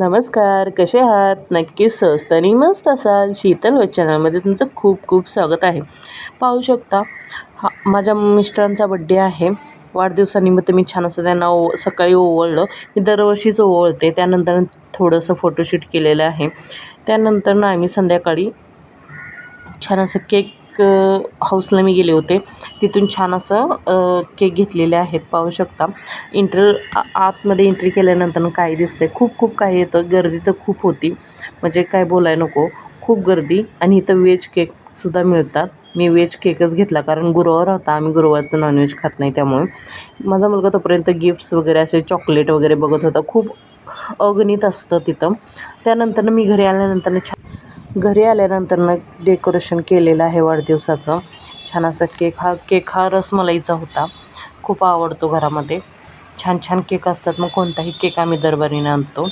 नमस्कार कसे आहात? नक्कीच स्वस्त आणि मस्त असाल. शीतल वचनामध्ये तुमचं खूप खूप स्वागत आहे. पाहू शकता हा माझ्या मिस्टरांचा बड्डे आहे. वाढदिवसानिमित्त मी छान असं त्यांना ओ सकाळी ओवळलं. मी दरवर्षीच ओवळते. त्यानंतर थोडंसं फोटोशूट केलेलं आहे. त्यानंतर ना आम्ही संध्याकाळी छान असं केक हाऊसला मी गेले होते. तिथून छान असं केक घेतलेले आहेत पाहू शकता. इंटर आतमध्ये एंट्री केल्यानंतर काय दिसतंय. खूप खूप काही येतं. गर्दी तर खूप होती. म्हणजे काय बोलाय नको. खूप गर्दी आणि इथं वेज केकसुद्धा मिळतात. मी वेज केकच घेतला कारण गुरुवार होता. आम्ही गुरुवारचं नॉनव्हेज खात नाही त्यामुळे. माझा मुलगा तोपर्यंत गिफ्ट्स वगैरे असे चॉकलेट वगैरे बघत होता. खूप अगणित असतं तिथं. त्यानंतर मी घरी आल्यानंतर छान घरी आल्यानंतर डेकोरेशन केलेलं आहे वाढदिवसाचं. छान असा केक हा केक हा रसमलाईचा होता. खूप आवडतो घरामध्ये. छान छान केक असतात. मग कोणताही केक आम्ही दरबारीने आणतो.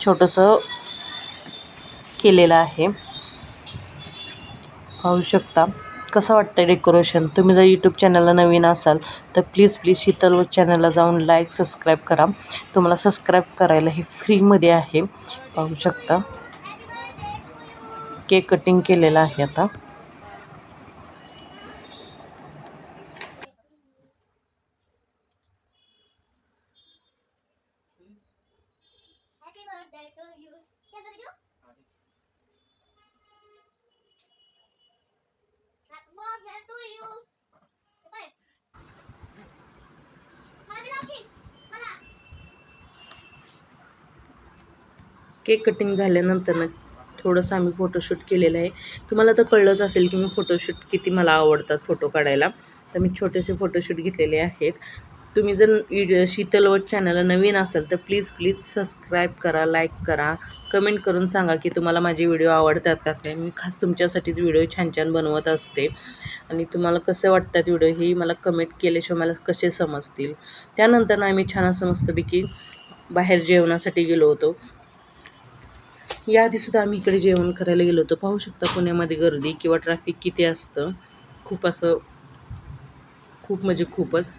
छोटंसं केलेलं आहे. पाहू शकता. कसं वाटतं डेकोरेशन? तुम्ही जर यूट्यूब चॅनलला नवीन असाल तर प्लीज प्लीज शीतल चॅनलला जाऊन लाईक सबस्क्राईब करा. तुम्हाला सबस्क्राईब करायला हे फ्रीमध्ये आहे. पाहू शकता. केक कटिंग केलेला आहे आता. केक कटिंग झाल्यानंतर ना थोडंसं आम्ही फोटोशूट केलेलं आहे. तुम्हाला तर कळलंच असेल की मी फोटोशूट किती मला आवडतात फोटो काढायला. तर मी छोटेसे फोटोशूट घेतलेले आहेत. तुम्ही जर यु शीतलवट चॅनलला नवीन असाल तर प्लीज प्लीज सबस्क्राईब करा लाईक करा. कमेंट करून सांगा की तुम्हाला माझे व्हिडिओ आवडतात का काय? मी खास तुमच्यासाठीच व्हिडिओ छान छान बनवत असते. आणि तुम्हाला कसे वाटतात व्हिडिओ हे मला कमेंट केल्याशिवाय मला कसे समजतील? त्यानंतर ना आम्ही छान असं मस्तपैकी बाहेर जेवणासाठी गेलो होतो. याआधीसुद्धा आम्ही इकडे जेवण करायला गेलो होतो. पाहू शकता पुण्यामध्ये गर्दी किंवा ट्रॅफिक किती असतं. खूप असं खूप म्हणजे खूपच.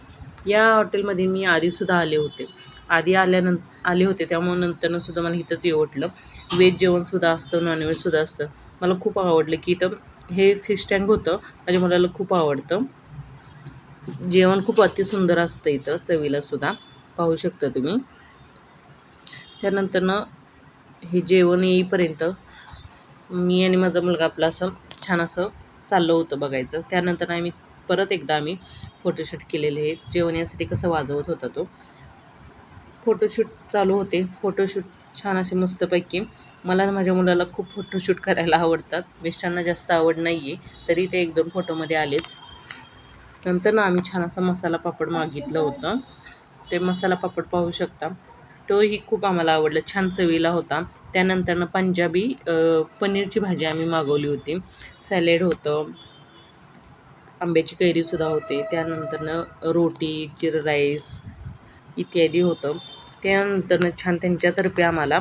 या हॉटेलमध्ये मी आधीसुद्धा आले होते. आधी आल्यानं आले होते त्यामुळे नंतरनं सुद्धा मला इथंच येऊ वाटलं. व्हेज जेवणसुद्धा असतं नॉनव्हेजसुद्धा असतं. मला खूप आवडलं की इथं हे फिश टँक होतं. माझ्या मुलाला खूप आवडतं. जेवण खूप अतिसुंदर असतं इथं चवीलासुद्धा पाहू शकता तुम्ही. त्यानंतरनं हे जेवण येईपर्यंत मी आणि माझा मुलगा आपला असं छान असं चाललं होतं बघायचं. त्यानंतर आम्ही परत एकदा आम्ही फोटोशूट केलेले हे जेवण यासाठी कसं वाजवत होता तो. फोटोशूट चालू होते. फोटोशूट छान असे मस्तपैकी मला माझ्या मुलाला खूप फोटोशूट करायला आवडतात. मिस्टरांना जास्त आवड नाही आहे तरी ते एक दोन फोटोमध्ये आलेच. नंतर ना आम्ही छान असा मसाला पापड मागितलं होतं. ते मसाला पापड पाहू शकता. तोही खूप आम्हाला आवडलं. छान चवीला होता. त्यानंतरनं पंजाबी पनीरची भाजी आम्ही मागवली होती. सॅलेड होतं. आंब्याची कैरीसुद्धा होते. त्यानंतरनं रोटी जिर राईस इत्यादी होतं. त्यानंतरनं छान त्यांच्यातर्फे आम्हाला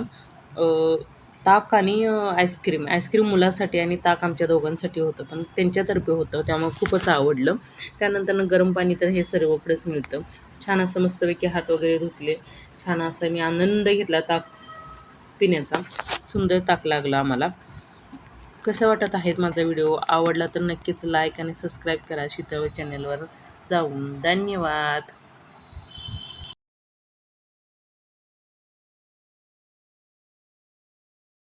ताक आणि आईस्क्रीम आईस्क्रीम मुलासाठी आणि ताक आमच्या दोघांसाठी होतं. पण त्यांच्यातर्फे होतं त्यामुळे खूपच आवडलं. त्यानंतरनं गरम पाणी तर हे सर्वकडेच मिळतं. छान असं मस्तपैकी हात वगैरे धुतले. छान असा मी आनंद घेतला ताक पिण्याचा. सुंदर ताक लागला आम्हाला. कसं वाटत आहेत माझा व्हिडिओ? आवडला तर नक्कीच लाईक आणि सबस्क्राईब करा. शीतळ चॅनलवर जाऊन. धन्यवाद.